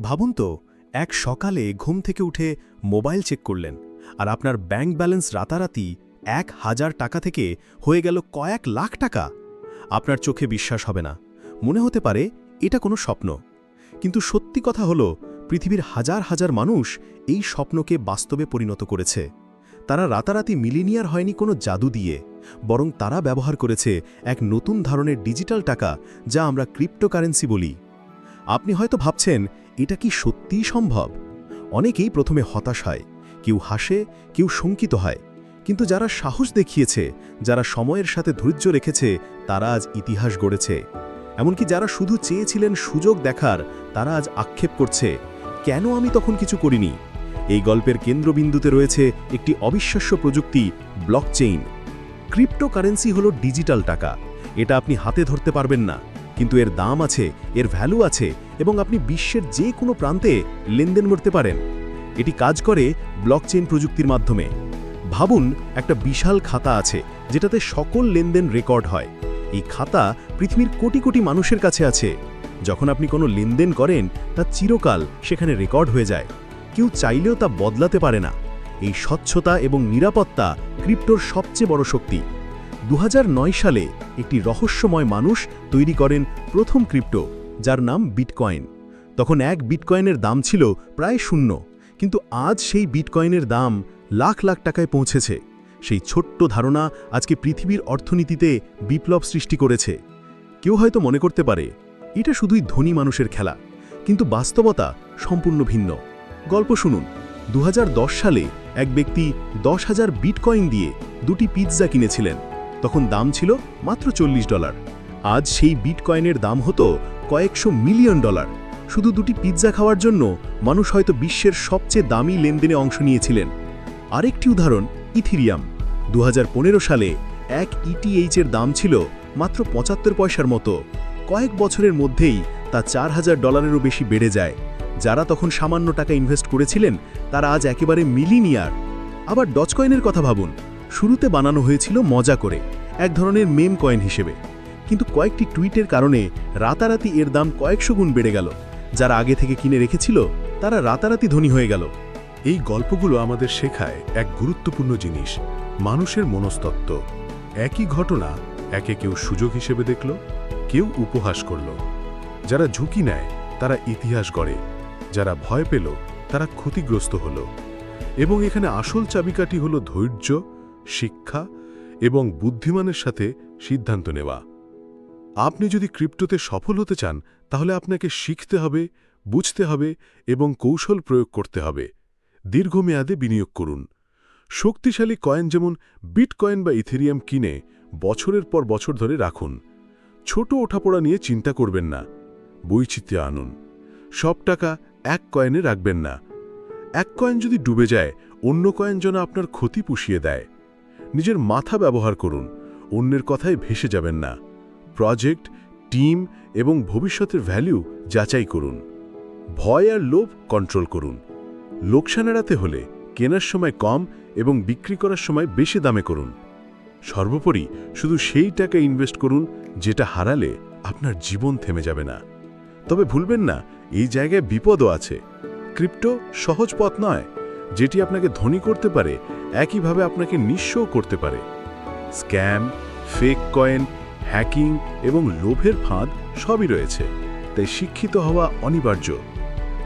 ভাবুন তো, এক সকালে ঘুম থেকে উঠে মোবাইল চেক করলেন, আর আপনার ব্যাংক ব্যালেন্স রাতারাতি এক হাজার টাকা থেকে হয়ে গেল কয়েক লাখ টাকা। আপনার চোখে বিশ্বাস হবে না। মনে হতে পারে এটা কোনো স্বপ্ন। কিন্তু সত্যি কথা হলো, পৃথিবীর হাজার হাজার মানুষ এই স্বপ্নকে বাস্তবে পরিণত করেছে। তারা রাতারাতি মিলিনিয়ার হয়নি কোনো জাদু দিয়ে, বরং তারা ব্যবহার করেছে এক নতুন ধরনের ডিজিটাল টাকা, যা আমরা ক্রিপ্টোকারেন্সি বলি। আপনি হয়তো ভাবছেন এটা কি সত্যিই সম্ভব? অনেকেই প্রথমে হতাশ হয়, কেউ হাসে, কেউ শঙ্কিত হয়। কিন্তু যারা সাহস দেখিয়েছে, যারা সময়ের সাথে ধৈর্য রেখেছে, তারা আজ ইতিহাস গড়েছে। এমনকি যারা শুধু চেয়েছিলেন সুযোগ দেখার, তারা আজ আক্ষেপ করছে, কেন আমি তখন কিছু করিনি? এই গল্পের কেন্দ্রবিন্দুতে রয়েছে একটি অবিশ্বাস্য প্রযুক্তি ব্লক ব্লকচেইন। ক্রিপ্টোকারেন্সি হলো ডিজিটাল টাকা। এটা আপনি হাতে ধরতে পারবেন না। কিন্তু এর দাম আছে, এর ভ্যালু আছে এবং আপনি বিশ্বের যে কোনো প্রান্তে লেনদেন করতে পারেন। এটি কাজ করে ব্লকচেইন প্রযুক্তির মাধ্যমে। ভাবুন, একটা বিশাল খাতা আছে যেটাতে সকল লেনদেন রেকর্ড হয়। এই খাতা পৃথিবীর কোটি কোটি মানুষের কাছে আছে। যখন আপনি কোনো লেনদেন করেন, তা চিরকাল সেখানে রেকর্ড হয়ে যায়। কেউ চাইলেও তা বদলাতে পারে না। এই স্বচ্ছতা এবং নিরাপত্তা ক্রিপ্টোর সবচেয়ে বড় শক্তি। দু হাজার নয় সালে একটি রহস্যময় মানুষ তৈরি করেন প্রথম ক্রিপ্টো, যার নাম বিটকয়েন। তখন এক বিটকয়েনের দাম ছিল প্রায় শূন্য, কিন্তু আজ সেই বিটকয়েনের দাম লাখ লাখ টাকায় পৌঁছেছে। সেই ছোট্ট ধারণা আজকে পৃথিবীর অর্থনীতিতে বিপ্লব সৃষ্টি করেছে। কেউ হয়তো মনে করতে পারে, এটা শুধুই ধনী মানুষের খেলা, কিন্তু বাস্তবতা সম্পূর্ণ ভিন্ন। গল্প শুনুন দু হাজার দশ সালে এক ব্যক্তি দশ হাজার বিটকয়েন দিয়ে দুটি পিৎজা কিনেছিলেন। তখন দাম ছিল মাত্র চল্লিশ ডলার। আজ সেই বিটকয়েনের দাম হতো কয়েকশো মিলিয়ন ডলার। শুধু দুটি পিৎজা খাওয়ার জন্য মানুষ হয়তো বিশ্বের সবচেয়ে দামি লেনদেনে অংশ নিয়েছিলেন। আরেকটি উদাহরণ, ইথিরিয়াম। দু হাজার পনেরো সালে এক ইটিএইচের দাম ছিল মাত্র পঁচাত্তর পয়সার মতো। কয়েক বছরের মধ্যেই তা চার হাজার ডলারেরও বেশি বেড়ে যায়। যারা তখন সামান্য টাকা ইনভেস্ট করেছিলেন, তারা আজ একেবারে মিলিনিয়ার। আবার ডচকয়েনের কথা ভাবুন। শুরুতে বানানো হয়েছিল মজা করে, এক ধরনের মেম কয়েন হিসেবে। কিন্তু কয়েকটি টুইটের কারণে রাতারাতি এর দাম কয়েকশো গুণ বেড়ে গেল। যারা আগে থেকে কিনে রেখেছিল, তারা রাতারাতি ধনী হয়ে গেল। এই গল্পগুলো আমাদের শেখায় এক গুরুত্বপূর্ণ জিনিস, মানুষের মনস্তত্ত্ব। একই ঘটনা একে কেউ সুযোগ হিসেবে দেখল, কেউ উপহাস করল। যারা ঝুঁকি নেয়, তারা ইতিহাস গড়ে। যারা ভয় পেল, তারা ক্ষতিগ্রস্ত হল। এবং এখানে আসল চাবিকাঠি হল ধৈর্য শিক্ষা এবং বুদ্ধিমানের সাথে সিদ্ধান্ত নেওয়া। আপনি যদি ক্রিপ্টোতে সফল হতে চান, তাহলে আপনাকে শিখতে হবে, বুঝতে হবে এবং কৌশল প্রয়োগ করতে হবে। দীর্ঘমেয়াদে বিনিয়োগ করুন। শক্তিশালী কয়েন যেমন বিটকয়েন বা ইথেরিয়াম কিনে বছরের পর বছর ধরে রাখুন। ছোট ওঠাপড়া নিয়ে চিন্তা করবেন না। বৈচিত্র্য আনুন। সব টাকা এক কয়েনে রাখবেন না। এক কয়েন যদি ডুবে যায়, অন্য কয়েন যেন আপনার ক্ষতি পুষিয়ে দেয়। নিজের মাথা ব্যবহার করুন, অন্যের কথায় ভেসে যাবেন না। প্রজেক্ট, টিম এবং ভবিষ্যতের ভ্যালু যাচাই করুন। ভয় আর লোভ কন্ট্রোল করুন। লোকসান এড়াতে হলে কেনার সময় কম এবং বিক্রি করার সময় বেশি দামে করুন। সর্বোপরি শুধু সেই টাকা ইনভেস্ট করুন যেটা হারালে আপনার জীবন থেমে যাবে না। তবে ভুলবেন না, এই জায়গায় বিপদও আছে। ক্রিপ্টো সহজ পথ নয়, যেটি আপনাকে ধনী করতে পারে একইভাবে আপনাকে নিঃস্বও করতে পারে। স্ক্যাম ফেক কয়েন হ্যাকিং এবং লোভের ফাঁদ সবই রয়েছে। তাই শিক্ষিত হওয়া অনিবার্য।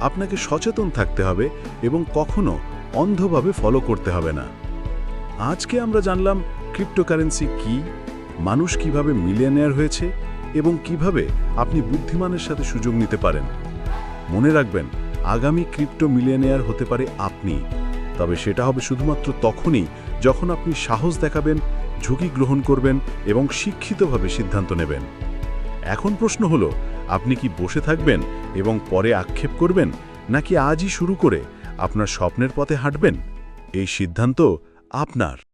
আপনাকে সচেতন থাকতে হবে এবং কখনো অন্ধভাবে ফলো করতে হবে না। আজকে আমরা জানলাম ক্রিপ্টোকারেন্সি কি, মানুষ কীভাবে মিলিয়নেয়ার হয়েছে এবং কীভাবে আপনি বুদ্ধিমানের সাথে সুযোগ নিতে পারেন। মনে রাখবেন, আগামী ক্রিপ্টো মিলিয়নেয়ার হতে পারে আপনি। তবে সেটা হবে শুধুমাত্র তখনই যখন আপনি সাহস দেখাবেন, ঝুঁকি গ্রহণ করবেন এবং শিক্ষিতভাবে সিদ্ধান্ত নেবেন। এখন প্রশ্ন হলো, আপনি কি বসে থাকবেন এবং পরে আক্ষেপ করবেন, নাকি আজই শুরু করে আপনার স্বপ্নের পথে হাঁটবেন? এই সিদ্ধান্ত আপনার।